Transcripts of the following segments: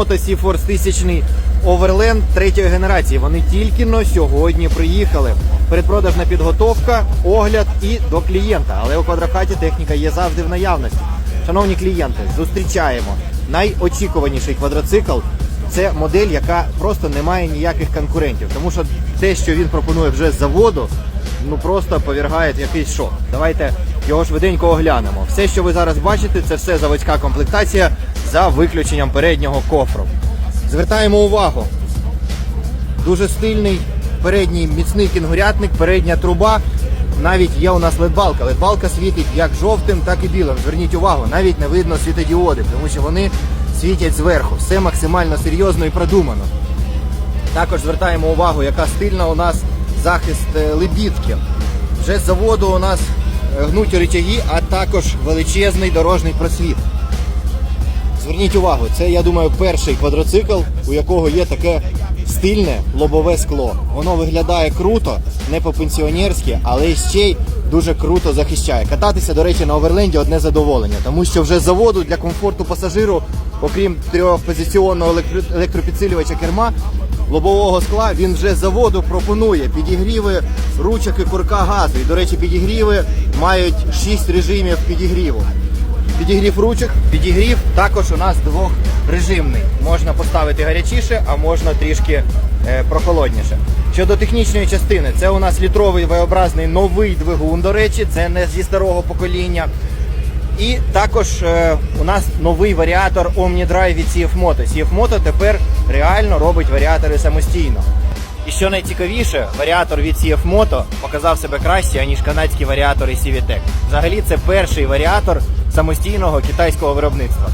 Moto C-Force 1000 Overland третьої генерації. Вони тільки но сьогодні приїхали. Передпродажна підготовка, огляд і до клієнта. Але у квадрокаті техніка є завжди в наявності. Шановні клієнти, зустрічаємо найочікуваніший квадроцикл. Це модель, яка просто не має ніяких конкурентів, тому що те, що він пропонує вже з заводу, ну просто повергає якийсь шок. Давайте його швиденько оглянемо. Все, що ви зараз бачите, це все заводська комплектація за виключенням переднього кофру. Звертаємо увагу. Дуже стильний передній міцний кінгурятник, передня труба. Навіть є у нас ледбалка. Ледбалка світить як жовтим, так і білим. Зверніть увагу, навіть не видно світодіоди, тому що вони світять зверху. Все максимально серйозно і продумано. Також звертаємо увагу, яка стильна у нас захист е, лебідки. Вже з заводу у нас е, гнуті рычаги, а також величезний дорожній просвіт. Зверніть увагу, це, я думаю, перший квадроцикл, у якого є таке стильне лобове скло. Воно виглядає круто, не по-пенсіонерськи, але ще й дуже круто захищає. Кататися, до речі, на оверленді одне задоволення, тому що вже заводу для комфорту пасажиру, окрім трьохпозиційного електро- електропідсилювача керма, лобового скла, він вже заводу пропонує підігріви ручок і курка газу. І, до речі, підігріви мають 6 режимів підігріву. Підігрів ручок, підігрів також у нас двохрежимний. Можна поставити гарячіше, а можна трішки е, прохолодніше. Щодо технічної частини, це у нас літровий V-образний новий двигун, до речі, це не зі старого покоління. І також е, у нас новий варіатор OmniDrive від CF Moto. CF Moto тепер реально робить варіатори самостійно. І що найцікавіше, варіатор від CF Moto показав себе краще, ніж канадські варіатори CVTEC. Взагалі це перший варіатор самостійного китайського виробництва.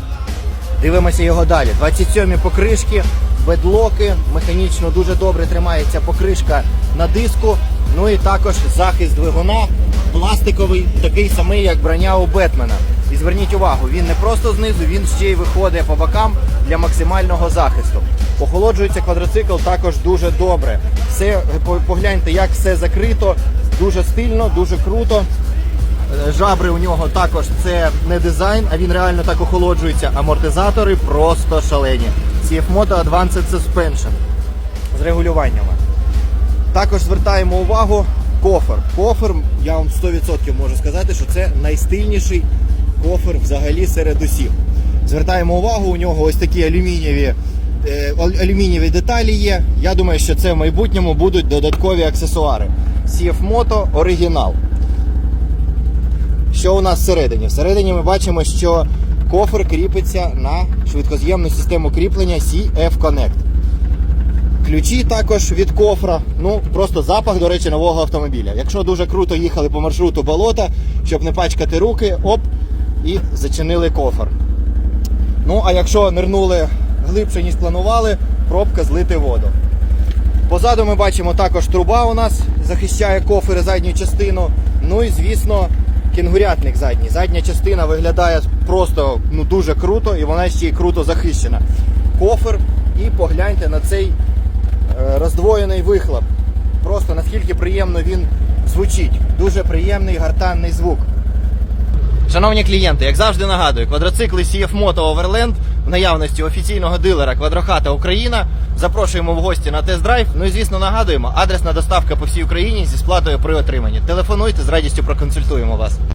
Дивимося його далі. 27-мі покришки, бедлоки, механічно дуже добре тримається покришка на диску. Ну і також захист двигуна пластиковий, такий самий, як броня у Бетмена. І зверніть увагу, він не просто знизу, він ще й виходить по бокам для максимального захисту. Охолоджується квадроцикл також дуже добре. Все погляньте, як все закрито, дуже стильно, дуже круто. Жабри у нього також це не дизайн, а він реально так охолоджується. Амортизатори просто шалені. CF Moto Advanced Suspension з регулюваннями. Також звертаємо увагу кофер. Кофер, я вам 100% можу сказати, що це найстильніший кофер взагалі серед усіх. Звертаємо увагу, у нього ось такі алюмінієві, е, алюмінієві деталі є. Я думаю, що це в майбутньому будуть додаткові аксесуари. CF Moto оригінал. Що у нас всередині? Всередині ми бачимо, що кофер кріпиться на швидкоз'ємну систему кріплення CF Connect. Ключі також від кофра. Ну, просто запах, до речі, нового автомобіля. Якщо дуже круто їхали по маршруту болота, щоб не пачкати руки, оп, і зачинили кофр. Ну, а якщо нирнули глибше, ніж планували, пробка злити воду. Позаду ми бачимо також труба у нас захищає кофери задню частину. Ну і звісно, кінгурятник задній. Задня частина виглядає просто ну, дуже круто і вона ще й круто захищена. Кофер і погляньте на цей е, роздвоєний вихлоп. Просто наскільки приємно він звучить. Дуже приємний гартанний звук. Шановні клієнти, як завжди нагадую, квадроцикли CF Moto Overland в наявності офіційного дилера Квадрохата Україна. Запрошуємо в гості на тест-драйв. Ну і звісно нагадуємо, адресна доставка по всій Україні зі сплатою при отриманні. Телефонуйте, з радістю проконсультуємо вас.